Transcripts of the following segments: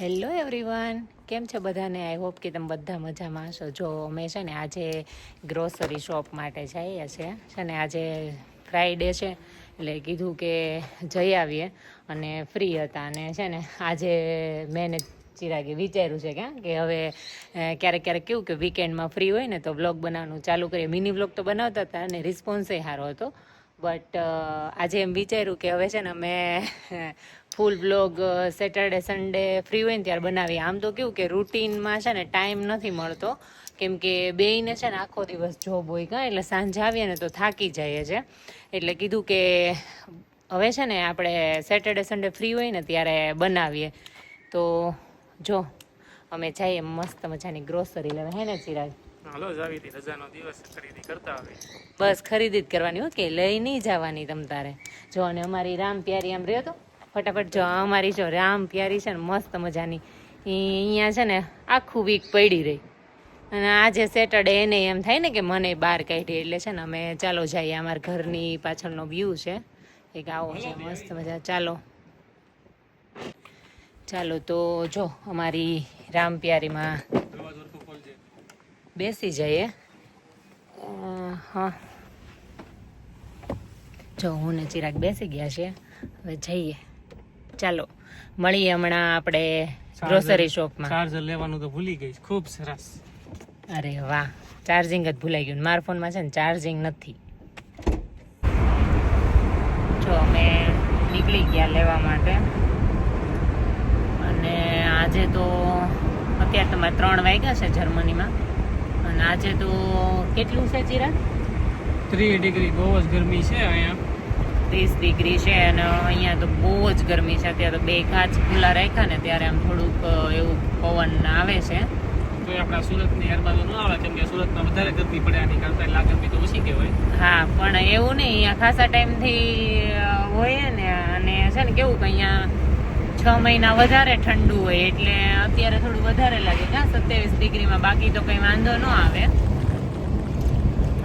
Hello everyone કેમ છે બધાને? આઈ હોપ કે તમે બધા મજામાં હશો. જો, અમે છે ને આજે ગ્રોસરી શોપ માટે જઈએ છીએ. છે ને આજે ફ્રાઈડે છે, એટલે કીધું કે જઈ આવીએ અને ફ્રી હતા. અને છે ને આજે મેં ચિરાગે વિચાર્યું છે ક્યાં કે હવે ક્યારેક ક્યારેક કેવું કે વીકેન્ડમાં ફ્રી હોય ને તો વ્લોગ બનાવવાનું ચાલુ કરીએ. મિની વ્લોગ તો બનાવતા હતા અને રિસ્પોન્સે સારો હતો. બટ આજે એમ વિચાર્યું કે હવે છે ને અમે full blog Saturday Sunday free હોય ને ત્યારે બનાવીએ. આમ તો કેવું કે રૂટીનમાં છે ને ટાઈમ નથી મળતો. કેમ કે બેયને છે ને આખો દિવસ જોબ હોય કાં એટલે સાંજે આવીએ ને તો થાકી જઈએ છે. એટલે કીધું કે હવે છે ને આપણે સેટરડે સન્ડે ફ્રી હોય ને ત્યારે બનાવીએ. તો જો, અમે જઈએ મસ્ત મજાની ગ્રોસરી લેવા. હે ને ચિરાગ? બસ ખરીદી જ કરવાની ઓકે લઈ નહીં જવાની તમ તારે. જો અને અમારી રામ પ્યારી આમ રહ્યો તો, ફટાફટ જો અમારી જો રામ પ્યારી છે ને, મસ્ત મજાની. ઈ અહીંયા છે ને, આખું વીક પડી રહી. અને આજે સેટરડે એને એમ થાય ને કે મને બહાર કાઢી, એટલે છે ને અમે ચાલો જઈએ, અમારા ઘરની પાછળનો વ્યૂ છે. એક આવો છે, મસ્ત મજા, ચાલો. ચાલો તો જો, અમારી રામ પ્યારીમાં બેસી જઈએ. હા. જો હું ને ચિરાગ બેસી ગયા છે હવે જઈએ. ચાલો મળીએ હમણાં આપણે ગ્રોસરી શોપમાં ચાર્જર લેવાનું તો ભૂલી ગઈ ખૂબ સરસ. અરે વાહ ચાર્જિંગ જ ભૂલાઈ ગયું મારા ફોનમાં છે ને ચાર્જિંગ નથી. જો અમે નીકળી ગયા લેવા માટે. અને આજે તો અત્યારે તમારે ત્રણ વાગ્યા છે જર્મનીમાં. અને આજે તો કેટલું છે ચિરાગ? ત્રીસ ડિગ્રી બહુ જ ગરમી છે અહીંયા. ત્રીસ ડિગ્રી છે અને અહીંયા તો બહુ જ ગરમી છે. અત્યારે તો બે કાચ ખુલ્લા રાખ્યા ને ત્યારે આમ થોડુંક એવું પવન આવે છે. તો આપણા સુરતની આજુબાજુ ન આવે કેમ કે સુરતમાં વધારે ગરમી પડે આની કરતા એટલે આ ગરમી તો ઓછી કહેવાય. હા પણ એવું નહીં અહીંયા ખાસા ટાઈમથી હોય ને અને છે ને કેવું કે અહીંયા છ મહિના વધારે ઠંડુ હોય એટલે અત્યારે થોડું વધારે લાગે. ક્યાં સત્યાવીસ ડિગ્રીમાં? બાકી તો કંઈ વાંધો ન આવે.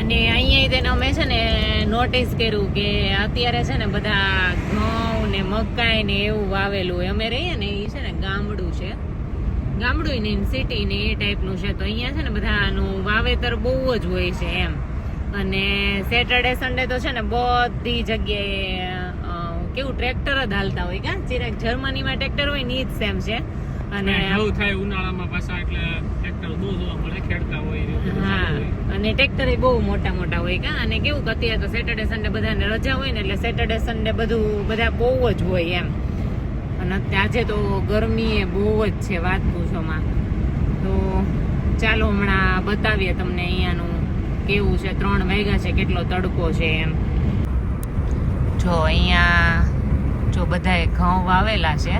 અને અહીંયા તેને અમે છે ને નોટિસ કર્યું કે અત્યારે છે ને બધા ઘઉં ને મકાઈ ને એવું વાવેલું હોય. અમે રહીએ ને એ છે ને ગામડું છે. ગામડું ને સિટી ને એ ટાઈપનું છે. તો અહીંયા છે ને બધાનું વાવેતર બહુ જ હોય છે એમ. અને સેટરડે સન્ડે તો છે ને બધી જગ્યાએ કેવું ટ્રેક્ટર જ હાલતા હોય કા? ચિરાગ જર્મનીમાં ટ્રેક્ટર હોયની જ સેમ છે. અને એવું થાય ઉનાળામાં પાછા એટલે ટ્રેક્ટર બહુ જોવા મળે ખેડતા હોય હા. અને ટ્રેક્ટર બહુ મોટા મોટા હોય કા? અને કેવું કતી તો સેટરડે સન્ડે બધાને રજા હોય ને એટલે સેટરડે સન્ડે બધું બધા બહુ જ હોય એમ. અને આજે તો ગરમી એ બહુ જ છે વાત પૂછોમાં. તો ચાલો હમણાં બતાવીએ તમને અહીંયાનું કેવું છે ત્રણ વાગ્યા છે કેટલો તડકો છે એમ. જો અહીંયા જો બધાએ ઘઉં વાવેલા છે.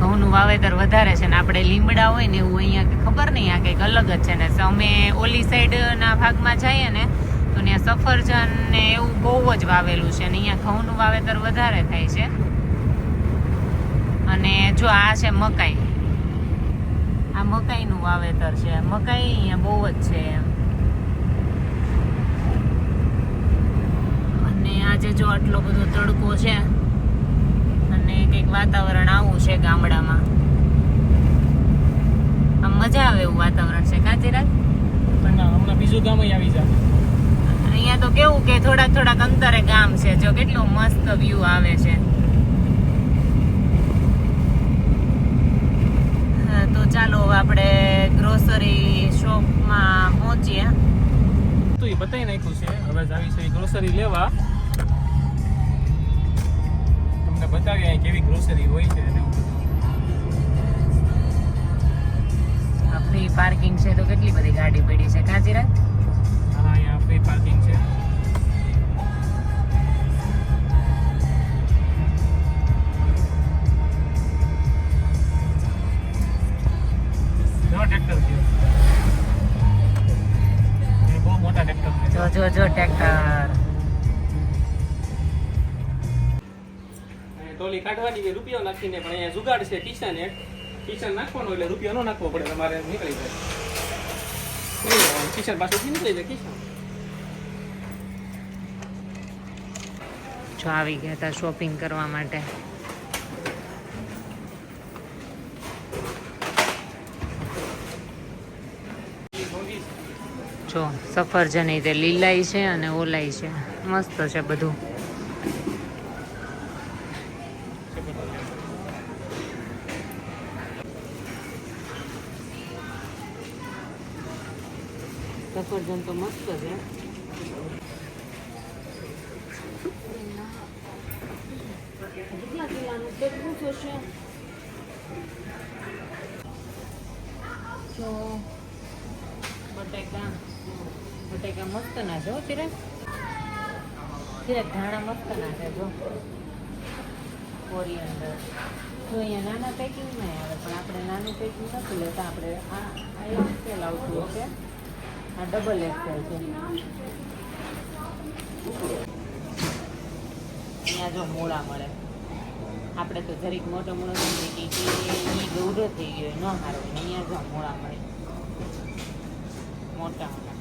ઘઉંનું વાવેતર વધારે છે ને આપણે લીમડા હોય ને એવું અહીંયા કે ખબર નહીં આ કંઈક અલગ જ છે ને. અમે ઓલી સાઈડના ભાગમાં જઈએ ને તો ત્યાં સફરજન ને એવું બહુ જ વાવેલું છે ને. અહીંયા ઘઉંનું વાવેતર વધારે થાય છે. અને જો આ છે મકાઈ. આ મકાઈનું વાવેતર છે. મકાઈ અહીંયા બહુ જ છે એમ અને આજે જો આટલો બધો તડકો છે અને કંઈક વાતાવરણ આવું છે ગામડામાં. આમ મજા આવે એવું વાતાવરણ છે કાચીરાજ પણ હમણાં બીજું ગામ આવી જાય. અહીંયા તો કેવું કે થોડાક થોડાક અંતરે ગામ છે જો કેટલો મસ્ત વ્યૂ આવે છે. તો ચાલો આપણે ગ્રોસરી શોપમાં પહોંચીએ. તો એ બતાવી નાખ્યું છે હવે જાવી છે ગ્રોસરી લેવા. તમને બતાવીએ અહીં કેવી ગ્રોસરી હોય છે અને આપણી પાર્કિંગ છે તો કેટલી બધી ગાડી પડી છે? કાજીરા હા અહીંયા ફ્રી પાર્કિંગ છે. જો જો ટ્રેક્ટર ડોલી કાઢવાની કે રૂપિયો નાખીને પણ અહીંયા જુગાડ છે કિચન એટ કિચન નાખવાનું એટલે રૂપિયો ન નાખવો પડે, તમારે નીકળી જાય. કિચન પાસેથી નીકળી જાય, કિચન. જો આવી ગયા હતા શોપિંગ કરવા માટે. જો સફરજન એ તે લીલાઈ છે અને ઓલાઈ છે. મસ્ત છે બધું. સફરજન તો મસ્ત છે. કેટલા કિલાનું? કેટલું થશે? જો, બટેકા. બટેકા મસ્ત ના હો, ચિરાગ. ધાણા મસ્ત ના છે, જો. કોરિયન્ડર. જો અહીંયા નાના પેકિંગ નહીં આવે, પણ આપણે નાનું પેકિંગ નથી લેતા, આપણે આ આ એક્સેલ આવતું છે આ ડબલ એક્સેલ છે. અહીંયા જો મોડા મળે. આપણે તો જરીક મોટો મોડો સમજી કે એ ગૌરો થઈ ગયો ન સારો અહીંયા જો મોડા મળે. મોટા તમે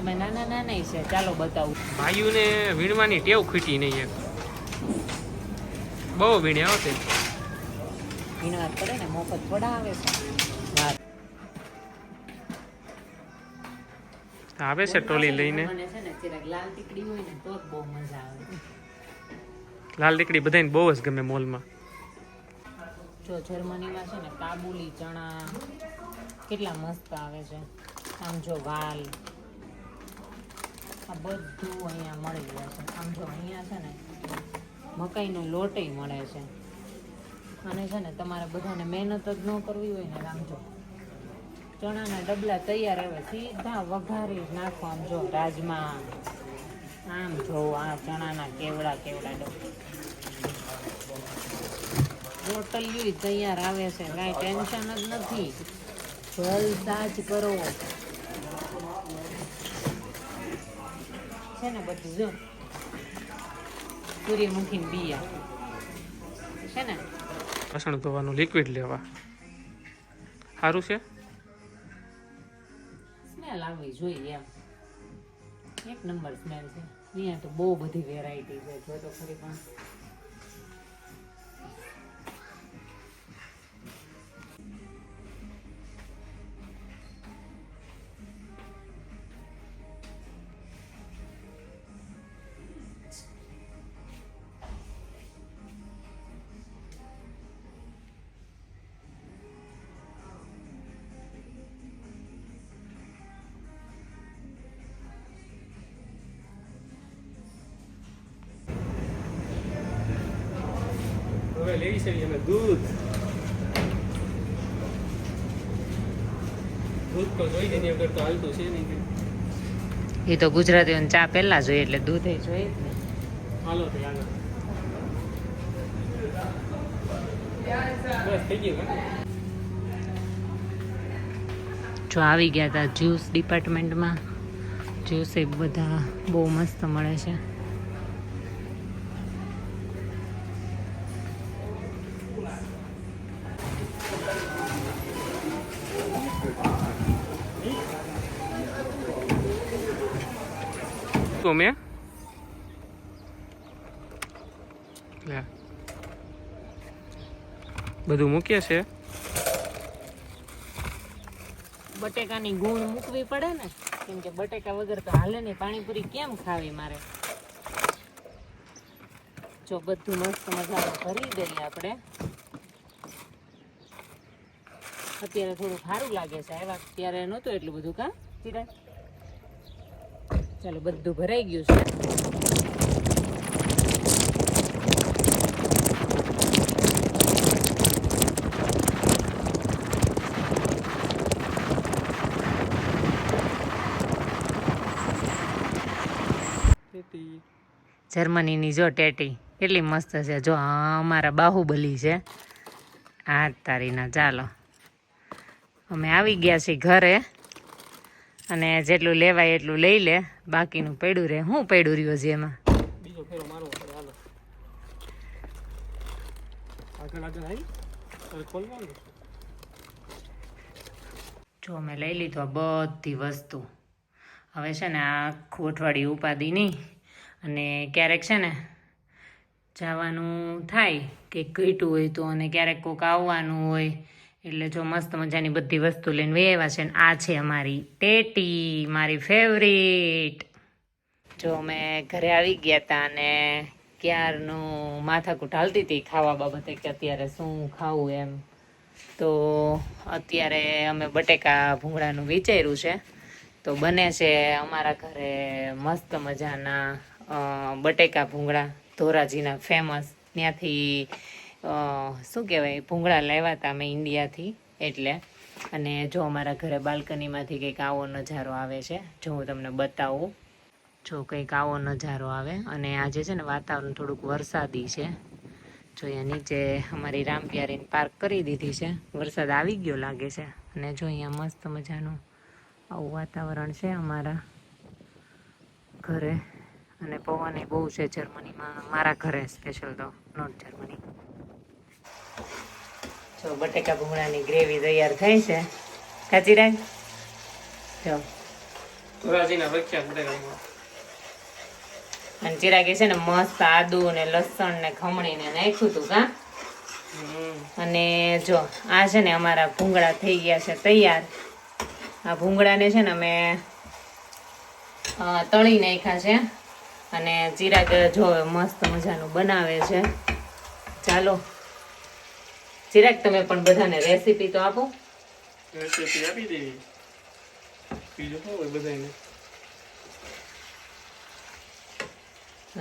એમાં નાના નાના છે. ચાલો બતાવું. ભાઈઓને વીણવાની ટેવ ખૂટી નહીં એક. બહુ વીણ્યા હોતે વીણવા પડે ને મફત થોડા આવે છે. આવે છે ટોલી લઈને. છે ને લાલ ટીકડી હોય ને તો જ બહુ મજા આવે. લાલ દીકડી બધાને બહુ જ ગમે મોલમાં. જો જર્મનીમાં છે ને કાબુલી ચણા કેટલા મસ્ત આવે છે. આમ જો વાલ. આ બધું અહીંયા મળી જાય છે. આમ જો અહીંયા છે ને મકાઈનો લોટય મળે છે. અને છે ને તમારે બધાને મહેનત જ ન કરવી હોય ને આમ જો. ચણાના ડબલા તૈયાર આવે સીધા વઘારી નાખો આમ જો રાજમા. આમ જો આ ચણાના કેવડા કેવડા ડબલા. રોટલિયું તૈયાર આવે છે, કાંઈ ટેન્શન જ નથી. જલતા જ કરો. છે ને બધું જો. સૂર્યમુખી બિયા. છે ને? વાસણ ધોવાનું લિક્વિડ લેવા. સારું છે? સ્મેલ આવવી જોઈએ એમ. એક નંબર સ્મેલ છે. અહીંયા તો બહુ બધી વેરાયટી છે. જો તો ખરી પણ હવે લેવી છે અમે દૂધ દૂધ તો જોઈ તેની વગર તો હાલતું છે નહીં એ તો ગુજરાતીઓને ચા પહેલા જોઈએ એટલે દૂધ જોઈએ જ હાલો તો આગળ બસ થઈ ગયું જો આવી ગયા હતા જ્યુસ ડિપાર્ટમેન્ટમાં જ્યુસ એ બધા બહુ મસ્ત મળે છે તો મેં લે બધું મૂકીએ છે બટેકાની ગુણ મૂકવી પડે ને કેમ કે બટેકા વગર તો હાલે નહીં પાણીપુરી કેમ ખાવી મારે? જો બધું મસ્ત મજાનું ભરી દઈએ આપણે. અત્યારે થોડું સારું લાગે છે આવ્યા ત્યારે નહોતું એટલું બધું કા? ચિરાગ? ચાલો બધું ભરાઈ ગયું છે. જર્મનીની જો ટેટી કેટલી મસ્ત છે. જો આ અમારા બાહુબલી છે. આ તારીના ચાલો. અમે આવી ગયા છીએ ઘરે. અને જેટલું લેવાય એટલું લઈ લે. બાકીનું પડ્યું રહે. હું પડ્યું રહ્યું છે એમાં? જો મેં લઈ લીધો આ બધી વસ્તુ. હવે છે ને આ આખું અઠવાડિયું ઉપાધિ નહીં અને ક્યારેક છે ને જવાનું થાય કે ઘટ્યું હોય તો અને ક્યારેક કોક આવવાનું હોય એટલે જો મસ્ત મજાની બધી વસ્તુ લઈને વેવા છે ને આ છે અમારી ટેટી, મારી ફેવરિટ જો અમે ઘરે આવી ગયા હતા અને ક્યારનું માથાકૂટ હાલતી હતી ખાવા બાબતે કે અત્યારે શું ખાવું એમ. તો અત્યારે અમે બટેકા ભૂંગળાનું વિચાર્યું છે. તો બને છે અમારા ઘરે મસ્ત મજાના બટેકા ભૂંગળા, ધોરાજીના ફેમસ ત્યાંથી શું કહેવાય, ભૂંગળા લાવ્યા હતા અમે ઇન્ડિયાથી, એટલે. અને જો અમારા ઘરે બાલ્કનીમાંથી કંઈક આવો નજારો આવે છે, જો હું તમને બતાવું. જો કંઈક આવો નજારો આવે, અને આજે છે ને વાતાવરણ થોડુંક વરસાદી છે. જો અહીંયા નીચે અમારી રામપ્યારીને પાર્ક કરી દીધી છે. વરસાદ આવી ગયો લાગે છે. અને જો અહીંયા મસ્ત મજાનું આવું વાતાવરણ છે અમારા ઘરે. અને પવન એ બહુ છે જર્મનીમાં. મારા ઘરે સ્પેશિયલ તો નોટ જર્મની. જો બટેકા ભૂંગળાની ગ્રેવી તૈયાર થઈ છે. કાચી રાખ જો અને ચિરાગે છે ને મસ્ત આદુ ને લસણ ને ખમણીને નાખ્યું હતું કા અને જો આ છે ને અમારા ભૂંગળા થઈ ગયા છે તૈયાર. આ ભૂંગળાને છે ને અમે તળી નાખ્યા છે. અને ચિરાગ જો મસ્ત મજાનું બનાવે છે. ચાલો. ચિરાગ તમે પણ બધાને રેસીપી તો આપો. રેસીપી આપી દેવી. બીજું શું હોય બધાને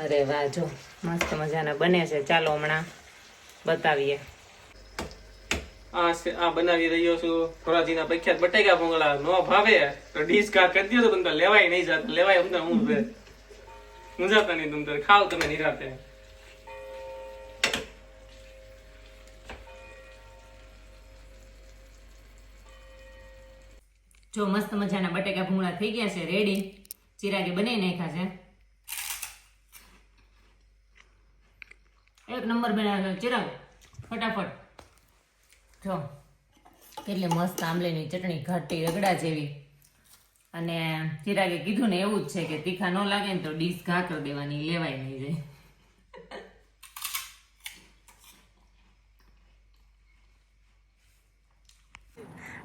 અરે વાહ જો મસ્ત મજાના બને છે. ચાલો હમણાં બતાવીએ. આ આ બનાવી રહ્યો છું. ધોરાજીના પ્રખ્યાત બટેકા ભોંગળા નો ભાવે. તો ડીશ કા કરી દો તો તમને લેવાય નહીં જાત. લેવાય અમને હું મુંજાતા નહીં તમે ખાવ તમે નિરાતે. જો મસ્ત મજાના બટેકા ભૂંગળા થઈ ગયા છે રેડી ચિરાગે બનાવી નાખ્યા છે. એક નંબર બનાવ્યો ચિરાગ. ફટાફટ. જો, કેટલી મસ્ત આંબલીની ચટણી ઘાટી રગડા જેવી. અને ચિરાગે કીધું ને એવું જ છે કે તીખા ન લાગે ને તો ડીશ ઘા દેવાની, લેવાય નહીં જાય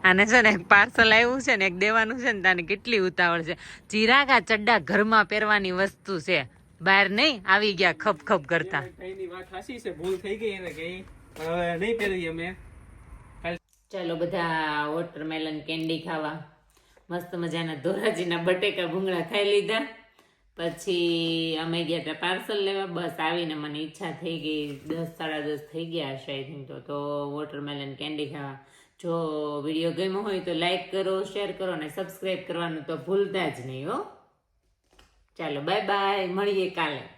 આને છે ને પાર્સલ આવ્યું છે ને એક દેવાનું છે ને તાને કેટલી ઉતાવળ છે. ચિરાગા ચડ્ડા ઘરમાં પહેરવાની વસ્તુ છે. બહાર નહીં આવી ગયા ખપ ખપ કરતા. એની વાત સાચી છે ભૂલ થઈ ગઈ એને કઈ. નહીં પહેરીએ અમે. ચાલો બધા વોટરમેલન કેન્ડી ખાવા. મસ્ત મજાના ધોરાજીના બટેકા ભૂંગળા ખાઈ લીધા. પછી અમે ગયા હતા પાર્સલ લેવા. બસ આવીને મને ઈચ્છા થઈ ગઈ. દસ સાડા દસ થઈ ગયા હશે આઈ થિંક તો તો વોટરમેલન કેન્ડી ખાવા. જો વીડિયો ગમ્યો હોય તો લાઈક કરો, શેર કરો અને સબસ્ક્રાઈબ કરવાનું તો ભૂલતા જ નહીં, હો. ચાલો બાય બાય મળીએ કાલે.